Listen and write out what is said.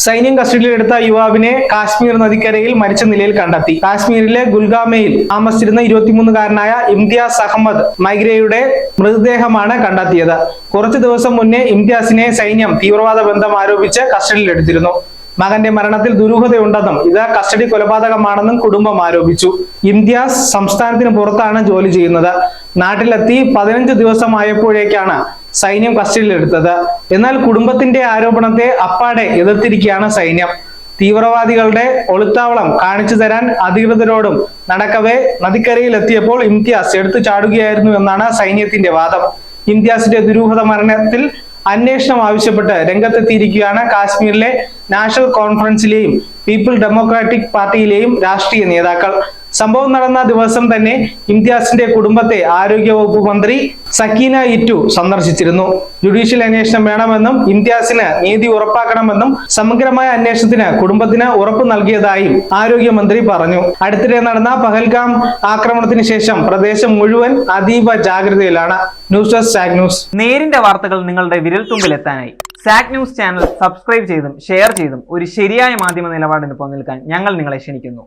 സൈന്യം കസ്റ്റഡിയിലെടുത്ത യുവാവിനെ കാശ്മീർ നദിക്കരയിൽ മരിച്ച നിലയിൽ കണ്ടെത്തി. കാശ്മീരിലെ ഗുൽഗാമയിൽ താമസിച്ചിരുന്ന ഇരുപത്തിമൂന്നുകാരനായ ഇംതിയാസ് അഹമ്മദ് മൈഗ്രയുടെ മൃതദേഹമാണ് കണ്ടെത്തിയത്. കുറച്ചു ദിവസം മുന്നേ ഇംതിയാസിനെ സൈന്യം തീവ്രവാദ ബന്ധം ആരോപിച്ച് കസ്റ്റഡിയിലെടുത്തിരുന്നു. മകന്റെ മരണത്തിൽ ദുരൂഹതയുണ്ടെന്നും ഇത് കസ്റ്റഡി കൊലപാതകമാണെന്നും കുടുംബം ആരോപിച്ചു. ഇംതിയാസ് സംസ്ഥാനത്തിന് പുറത്താണ് ജോലി ചെയ്യുന്നത്. നാട്ടിലെത്തി പതിനഞ്ച് ദിവസമായപ്പോഴേക്കാണ് സൈന്യം കസ്റ്റഡിയിൽ കസ്റ്റഡിയിലെടുത്തത്. എന്നാൽ കുടുംബത്തിന്റെ ആരോപണത്തെ അപ്പാടെ എതിർത്തിരിക്കുകയാണ് സൈന്യം. തീവ്രവാദികളുടെ ഒളിത്താവളം കാണിച്ചു തരാൻ അധികൃതരോടും നടക്കവേ നദിക്കരയിൽ എത്തിയപ്പോൾ ഇംതിയാസ് എടുത്തു ചാടുകയായിരുന്നു എന്നാണ് സൈന്യത്തിന്റെ വാദം. ഇംതിയാസിന്റെ ദുരൂഹത മരണത്തിൽ അന്വേഷണം ആവശ്യപ്പെട്ട് രംഗത്തെത്തിയിരിക്കുകയാണ് കാശ്മീരിലെ നാഷണൽ കോൺഫറൻസിലെയും പീപ്പിൾ ഡെമോക്രാറ്റിക് പാർട്ടിയിലെയും രാഷ്ട്രീയ നേതാക്കൾ. സംഭവം നടന്ന ദിവസം തന്നെ ഇംതിയാസിന്റെ കുടുംബത്തെ ആരോഗ്യവകുപ്പ് മന്ത്രി സക്കീന ഇറ്റു സന്ദർശിച്ചിരുന്നു. ജുഡീഷ്യൽ അന്വേഷണം വേണമെന്നും ഇംതിയാസിന് നീതി ഉറപ്പാക്കണമെന്നും സമഗ്രമായ അന്വേഷണത്തിന് കുടുംബത്തിന് ഉറപ്പ് നൽകിയതായും ആരോഗ്യമന്ത്രി പറഞ്ഞു. അടുത്തിടെ നടന്ന പഹൽഗാം ആക്രമണത്തിന് ശേഷം പ്രദേശം മുഴുവൻ അതീവ ജാഗ്രതയിലാണ്. News desk news. നേരിന്റെ വാർത്തകൾ നിങ്ങളുടെ വിരൽത്തുമ്പിൽ എത്താനായി. സാക് ന്യൂസ് ചാനൽ സബ്സ്ക്രൈബ് ചെയ്തും ഷെയർ ചെയ്തും ഒരു ശരിയായ മാധ്യമ നിലപാടിന് നിൽക്കാൻ ഞങ്ങൾ നിങ്ങളെ ക്ഷണിക്കുന്നു.